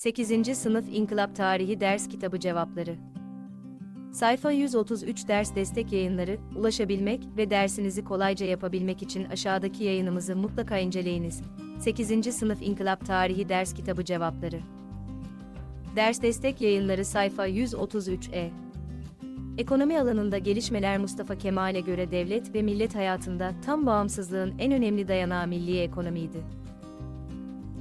8. Sınıf İnkılap Tarihi Ders Kitabı Cevapları Sayfa 133 Ders Destek Yayınları, ulaşabilmek ve dersinizi kolayca yapabilmek için aşağıdaki yayınımızı mutlaka inceleyiniz. 8. Sınıf İnkılap Tarihi Ders Kitabı Cevapları Ders Destek Yayınları sayfa 133e Ekonomi alanında gelişmeler Mustafa Kemal'e göre devlet ve millet hayatında tam bağımsızlığın en önemli dayanağı milli ekonomiydi.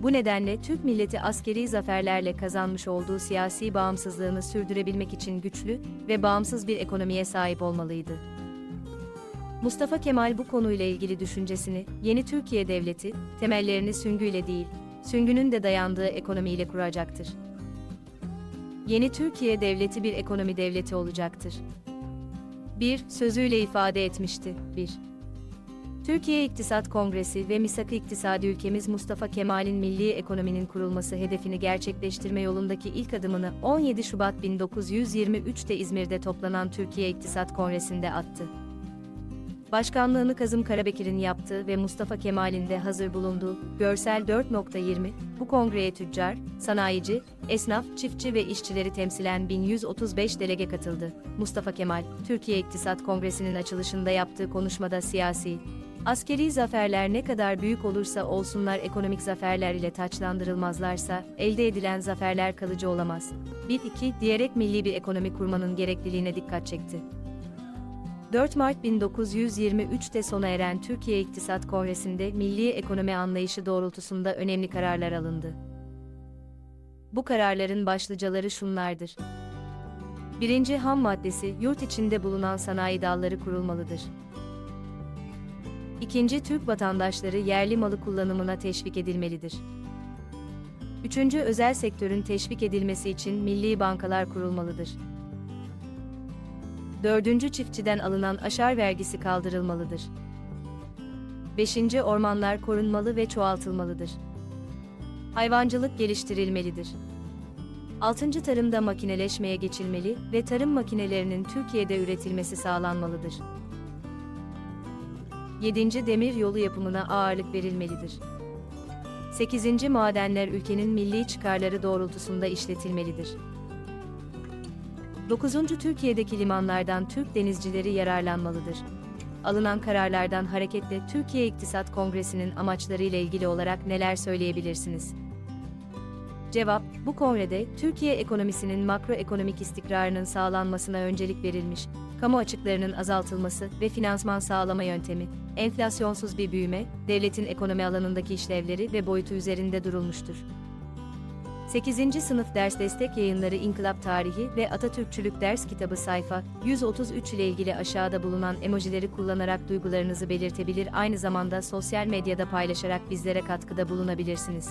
Bu nedenle Türk milleti askeri zaferlerle kazanmış olduğu siyasi bağımsızlığını sürdürebilmek için güçlü ve bağımsız bir ekonomiye sahip olmalıydı. Mustafa Kemal bu konuyla ilgili düşüncesini, yeni Türkiye Devleti, temellerini süngüyle değil, süngünün de dayandığı ekonomiyle kuracaktır. Yeni Türkiye Devleti bir ekonomi devleti olacaktır. 1. Sözüyle ifade etmişti. 1. Türkiye İktisat Kongresi ve Misak-ı İktisadi ülkemiz Mustafa Kemal'in milli ekonominin kurulması hedefini gerçekleştirme yolundaki ilk adımını 17 Şubat 1923'te İzmir'de toplanan Türkiye İktisat Kongresi'nde attı. Başkanlığını Kazım Karabekir'in yaptığı ve Mustafa Kemal'in de hazır bulunduğu Görsel 4.20, bu kongreye tüccar, sanayici, esnaf, çiftçi ve işçileri temsilen 1135 delege katıldı. Mustafa Kemal, Türkiye İktisat Kongresi'nin açılışında yaptığı konuşmada siyasi, askeri zaferler ne kadar büyük olursa olsunlar ekonomik zaferler ile taçlandırılmazlarsa, elde edilen zaferler kalıcı olamaz. 1-2 diyerek milli bir ekonomi kurmanın gerekliliğine dikkat çekti. 4 Mart 1923'te sona eren Türkiye İktisat Kongresi'nde milli ekonomi anlayışı doğrultusunda önemli kararlar alındı. Bu kararların başlıcaları şunlardır. Birinci ham maddesi, yurt içinde bulunan sanayi dalları kurulmalıdır. İkinci, Türk vatandaşları yerli malı kullanımına teşvik edilmelidir. Üçüncü, özel sektörün teşvik edilmesi için milli bankalar kurulmalıdır. Dördüncü çiftçiden alınan aşar vergisi kaldırılmalıdır. Beşinci ormanlar korunmalı ve çoğaltılmalıdır. Hayvancılık geliştirilmelidir. Altıncı tarımda makineleşmeye geçilmeli ve tarım makinelerinin Türkiye'de üretilmesi sağlanmalıdır. Yedinci demir yolu yapımına ağırlık verilmelidir. Sekizinci madenler ülkenin milli çıkarları doğrultusunda işletilmelidir. 9. Türkiye'deki limanlardan Türk denizcileri yararlanmalıdır. Alınan kararlardan hareketle Türkiye İktisat Kongresi'nin amaçları ile ilgili olarak neler söyleyebilirsiniz? Cevap, bu kongrede Türkiye ekonomisinin makroekonomik istikrarının sağlanmasına öncelik verilmiş, kamu açıklarının azaltılması ve finansman sağlama yöntemi, enflasyonsuz bir büyüme, devletin ekonomi alanındaki işlevleri ve boyutu üzerinde durulmuştur. 8. Sınıf Ders Destek Yayınları İnkılap Tarihi ve Atatürkçülük Ders Kitabı sayfa 133 ile ilgili aşağıda bulunan emojileri kullanarak duygularınızı belirtebilir aynı zamanda sosyal medyada paylaşarak bizlere katkıda bulunabilirsiniz.